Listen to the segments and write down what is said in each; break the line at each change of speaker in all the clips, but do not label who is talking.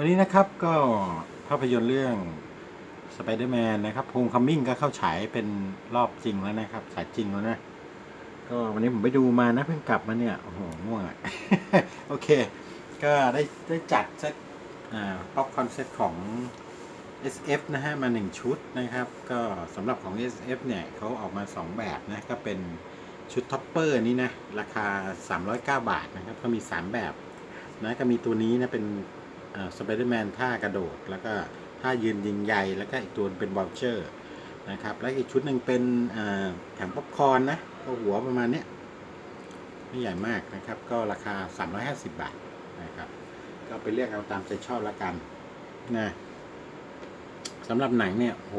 วันนี้นะครับก็ภาพยนตร์เรื่อง Spider-Man นนะครับ Homecoming ก็เข้าฉายเป็นรอบจริงแล้วนะครับฉายจริงแล้วนะ ก็วันนี้ผมไปดูมานะเพิ่งกลับมาเนี่ย โอ้โหง่วงอะโอเค ก็ได้ได้จัดเซตอ่าป๊อปคอนเซ็ตของ SF นะฮะ มาหนึ่งชุดนะครับ ก็สำหรับของ SF เนี่ยเขาออกมา 2 แบบนะ ก็เป็นชุดท็อปเปอร์นี่นะ ราคา 309 บาทนะครับ ก็มี 3 แบบนะก็มีตัวนี้นะเป็น สไปเดอร์แมนท่ากระโดด แล้วก็ท่ายืนยิงใหญ่แล้วก็อีกตัวเป็นวอลเชอร์นะครับ แล้วอีกชุดหนึ่งเป็นอ่าแถมป๊อปคอร์นนะก็หัวประมาณนี้ไม่ใหญ่มากนะครับ ก็ราคา 350 บาทนะครับ ก็ไปเลือกเอาตามใจชอบละกันนะสำหรับหนังเนี่ยโห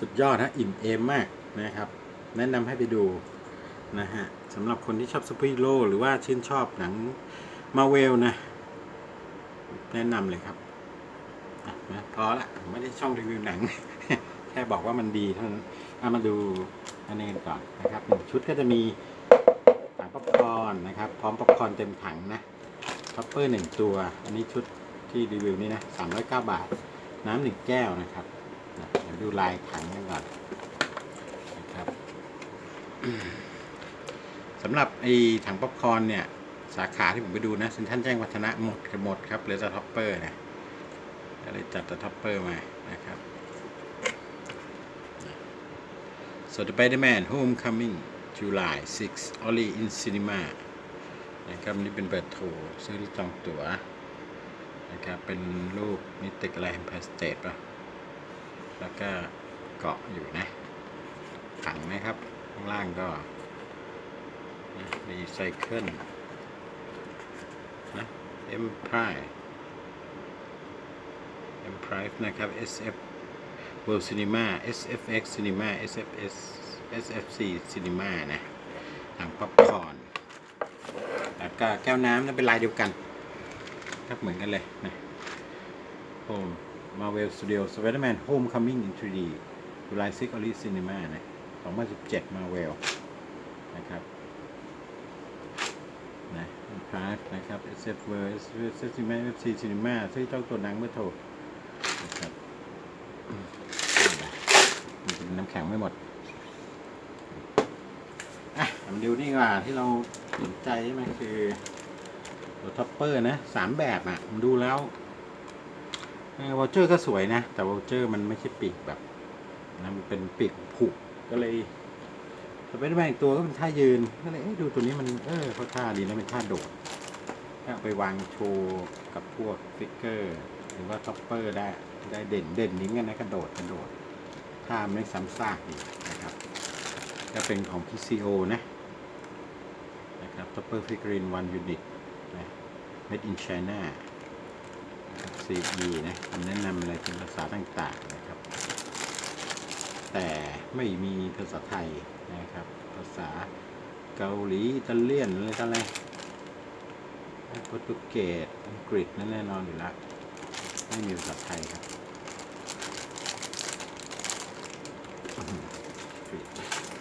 สุดยอดฮะอิ่มเอมมากนะครับ แนะนำให้ไปดูนะฮะสำหรับคนที่ชอบซูเปอร์ฮีโร่หรือว่าชื่นชอบหนังมาเวลนะ แนะนำเลยครับนะพอละไม่ได้ช่องรีวิวหนัง แค่บอกว่ามันดีเท่านั้นเอามาดูอันนี้กันก่อนนะครับหนึ่งชุดก็จะมีถังป๊อปคอร์นนะครับ พร้อมป๊อปคอร์นเต็มถังนะท็อปเปอร์หนึ่งตัว อันนี้ชุดที่รีวิวนี่นะสามร้อยเก้าบาท น้ำหนึ่งแก้วนะครับเดี๋ยวดูลายถังกันก่อนนะครับสำหรับไอ้ถังป๊อปคอร์นเนี่ย สาขาที่ผมไปดูนะเซ็นทรัลแจ้งวัฒนะหมดหมดครับเหลือแต่ท็อปเปอร์นะก็เลยจัดแต่ท็อปเปอร์มานะครับ So the Spider-Man Homecoming July 6 only in cinema นะครับนี่เป็นเปิดโทรซื้อจองตั๋วนะครับเป็นรูปนิติกอะไรแฮมเพสเตดป่ะ แล้วก็เกาะอยู่นะถังนะครับ ข้างล่างก็รีไซเคิล Empire Empire นะครับ SF World Cinema SFX Cinema SFS SFC Cinema นะทางป๊อปคอร์นแล้วก็แก้วน้ำนั่นเป็นลายเดียวกัน ครับเหมือนกันเลยนะ Home Marvel Studio Spider-Man Homecoming in 3D July 6 Only Cinema นะ2017 Marvel นะครับนะพาร์ ทนะครับ SF World SF Cinema FC Cinema ซึ่งเจ้าตัวหนังเมื่อโทรนะครับอืมนี่เป็นน้ำแข็งไม่หมด อะมาดูนี่กว่าที่เราสนใจใช่ไหมคือตัวท็อปเปอร์นะสามแบบอะผมดูแล้ววอลเจอร์ก็สวยนะ แต่วอลเจอร์มันไม่ใช่ปีกแบบนะมันเป็นปีกผุก็เลย สไปเดอร์แมนอีกตัวก็เป็นท่ายืนก็เลยเอ๊ะดูตัวนี้มันเออเขาท่าดีนะเป็นท่าโดดเอาไปวางโชว์กับพวกฟิกเกอร์ หรือว่าท็อปเปอร์ได้ได้เด่นเด่นนิ้งกันนะกระโดดกระโดดท่าไม่ซ้ำซากดีนะครับก็เป็นของ PCO นะนะครับท็อปเปอร์ฟิกเกอร์วันยูนิตนะ made in China CE นะคำแนะนำอะไรเป็นภาษาต่างๆนะ แต่ไม่มีภาษาไทยนะครับ ภาษาเกาหลีอิตาเลียนอะไรออะไรโปรตุเกสอังกฤษนั่นแน่นอนอยู่แล้วไม่มีภาษาไทยครับอื้อหือปิด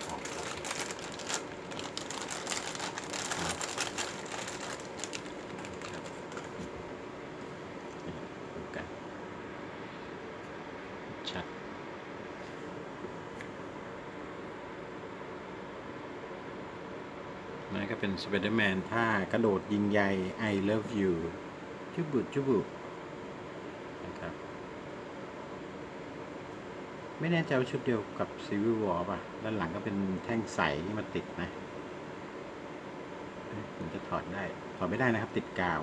ออกก่อนเอาครับนี่ดูกัน ชัด นะก็เป็นสไปเดอร์แมนท่ากระโดดยิงใย I love you จุบุจุบุนะครับ ไม่แน่ใจว่าชุดเดียวกับ Civil War ป่ะ ด้านหลังก็เป็นแท่งใสที่มาติดนะเอ๊ะผมจะถอดได้ ถอดไม่ได้นะครับ ติดกาว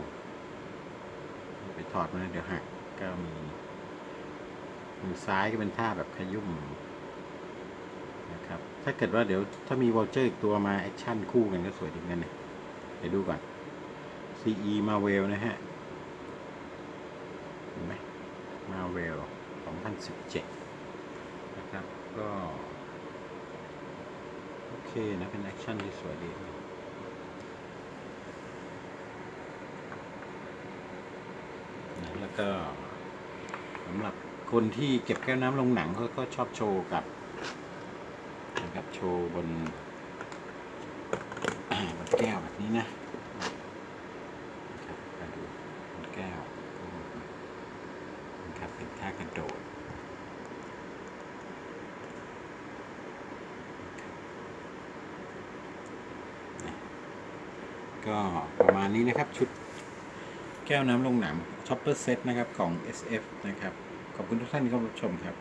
ไปถอดมาเดี๋ยวหักก็มีมือซ้ายก็เป็นท่าแบบขยุ่ม นะครับ ถ้าเกิดว่าเดี๋ยวถ้ามีวอลเจอร์อีกตัวมาแอคชั่นคู่กันก็สวยดีเหมือนกันนะเดี๋ยวดูก่อน CE Marvel นะฮะเห็นไหม Marvel 2017 นะครับ ก็ โอเคนะ เป็นแอคชั่นที่สวยดีนะแล้วก็สำหรับคนที่เก็บแก้วน้ำลงหนังเขาก็ชอบโชว์กับ นะครับ โชว์บนบนแก้วแบบนี้นะนะครับมาดูบนแก้วนะครับเป็นท่ากระโดดก็ประมาณนี้นะครับ ชุดแก้วน้ำลงหนังช็อปเปอร์เซตนะครับ ของ SF นะครับ ขอบคุณทุกท่านที่เข้ารับชมครับ